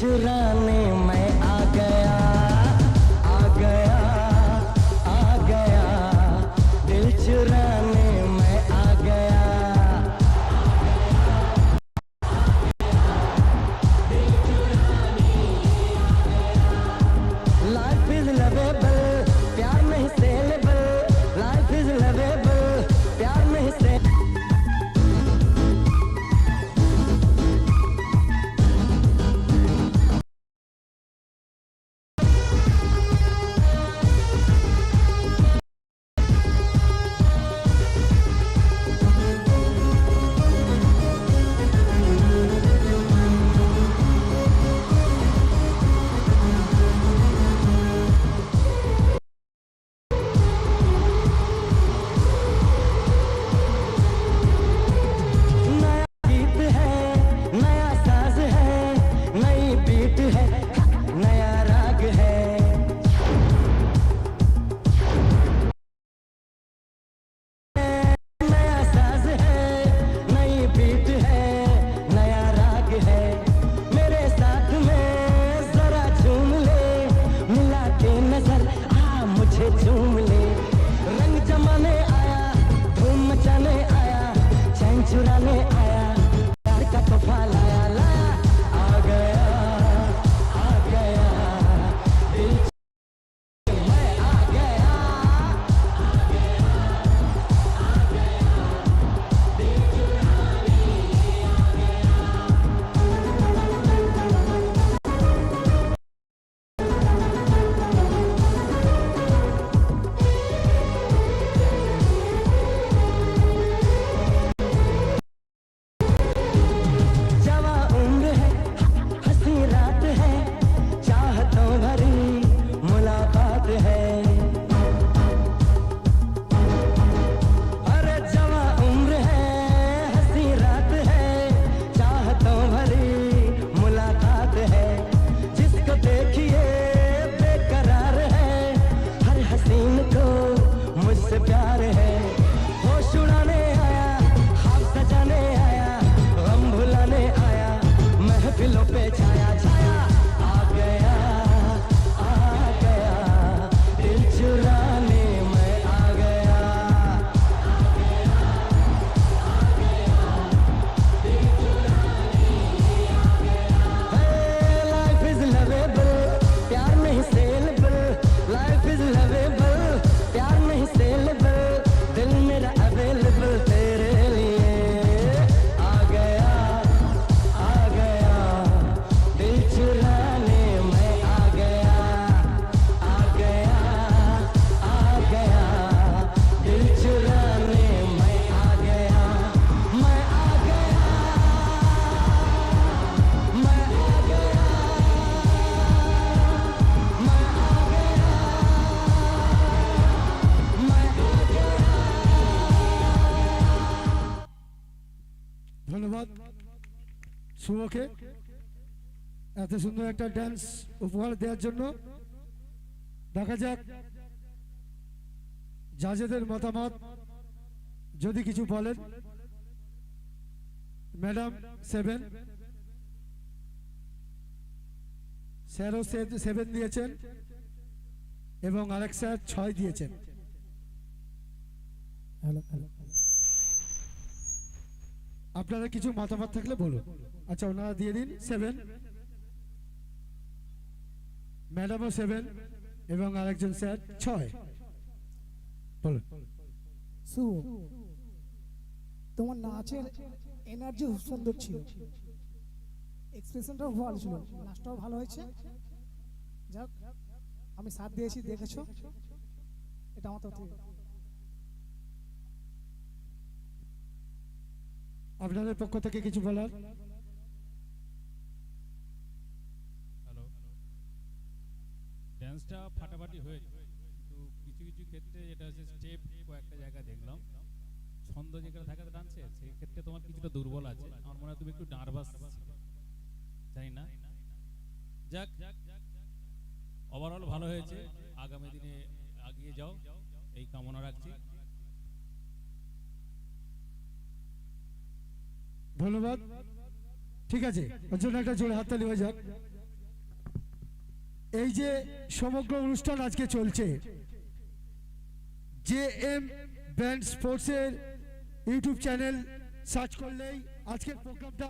नजराने শুভকে এত সুন্দর একটা ড্যান্স উপহার দেওয়ার জন্য দেখা যাক জাজেদের মতামত যদি কিছু বলেন। ম্যাডাম সেভেন, স্যারও সেভেন দিয়েছেন এবং আরেক স্যার ছয় দিয়েছেন। Hello hello. আপনারা কিছু মতামত থাকলে বলুন। আচ্ছা ওনারা দিয়ে দিন সেভেন ম্যাডামও সেভেন এবং আরেকজন স্যার ছয়। বলুন। শুভ তোমার নাচের এনার্জি খুব সুন্দর ছিল। এক্সপ্রেশনটাও ভালো ছিল। নাচটাও ভালো হয়েছে। যাক, আমি সাথ দিয়েছি, দেখেছ? এটা আমার তরফ আপনাদের পক্ষ থেকে কিছু বলার? হ্যালো ফাটাফাটি হয়েছে কিন্তু কিছু কিছু ক্ষেত্রে যেটা হচ্ছে স্টেপ কয়েকটা জায়গা দেখলাম। ছন্দ যেখানে থাকে ডান্সে সেই ক্ষেত্রে তোমার কিছুটা দুর্বল আছে। আমার মনে হয় তুমি একটু নার্ভাস জানি না। যাক ওভারঅল ভালো হয়েছে। আগামী দিনে এগিয়ে যাও। এই কামনা রাখছি। ধন্যবাদ। ঠিক আছে, ওর জন্য একটা জোরে হাততালি হয়ে যাক। এই যে সমগ্র অনুষ্ঠান আজকে চলছে, জে এম ব্যান্ড স্পোর্টসের ইউটিউব চ্যানেল সার্চ করলেই আজকের প্রোগ্রামটা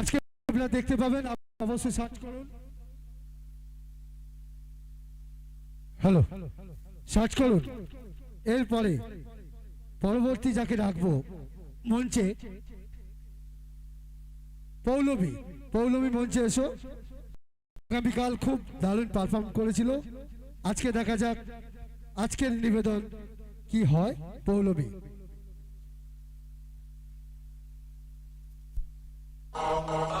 আজকে আপনারা দেখতে পাবেন, অবশ্যই সার্চ করুন। হ্যালো, সার্চ করুন। এরপরে পরবর্তী যাকে রাখব মঞ্চে। পৌলমী পৌলমী মঞ্চে এসো। আগামীকাল খুব দারুণ পারফর্ম করেছিল। আজকে দেখা যাক, আজকের নিবেদন কি হয় পৌলমী। হ্যালো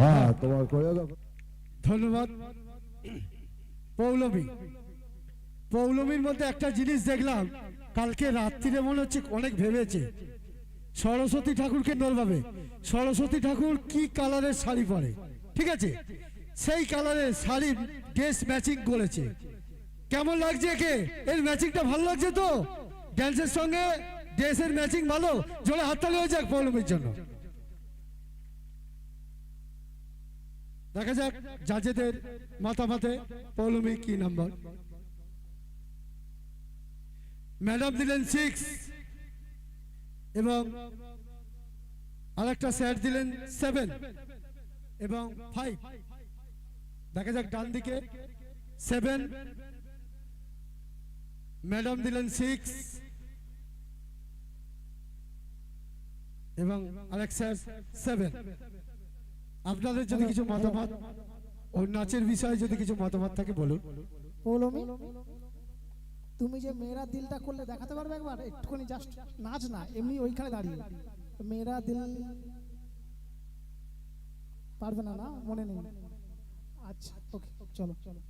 হ্যাঁ তোমার কোরিওগ্রাফ ধন্যবাদ। পৌলমী, পৌলমীর মধ্যে একটা জিনিস দেখলাম, কালকে রাত্রিরে মনে হচ্ছে অনেক ভেবেছে। সরস্বতী ঠাকুরকে নলভাবে সরস্বতী ঠাকুর কি কালারের শাড়ি পরে? ঠিক আছে? সেই কালারের শাড়ি ড্রেস ম্যাচিং করেছে। কেমন লাগছে একে? এর ম্যাচিংটা ভালো লাগছে তো? ড্যান্সের সঙ্গে ড্রেসের ম্যাচিং ভালো? জোরে হাততালি হয়ে যাক পৌলমীর জন্য। দেখা যাক জাজেদের মাথামাতে পৌলমী কি নাম্বার। ম্যাডাম দিলেন সিক্স এবং আরেকটা স্যার দিলেন সেভেন এবং ফাইভ দেখা যাক ডান দিকে সেভেন ম্যাডাম দিলেন সিক্স এবং আরেক স্যার সেভেন আপনাদের যদি কিছু মতামত ও নাচের বিষয়ে যদি কিছু মতামত থাকে, বলুন। পৌলমি তুমি যে মেয়েরা দিলটা করলে, দেখাতে পারবে একবার? একটুখানি জাস্ট নাচ না, এমনি ওইখানে দাঁড়িয়ে। মেয়েরা দিল পারবে না না? মনে নেই? আচ্ছা ওকে চলো চলো।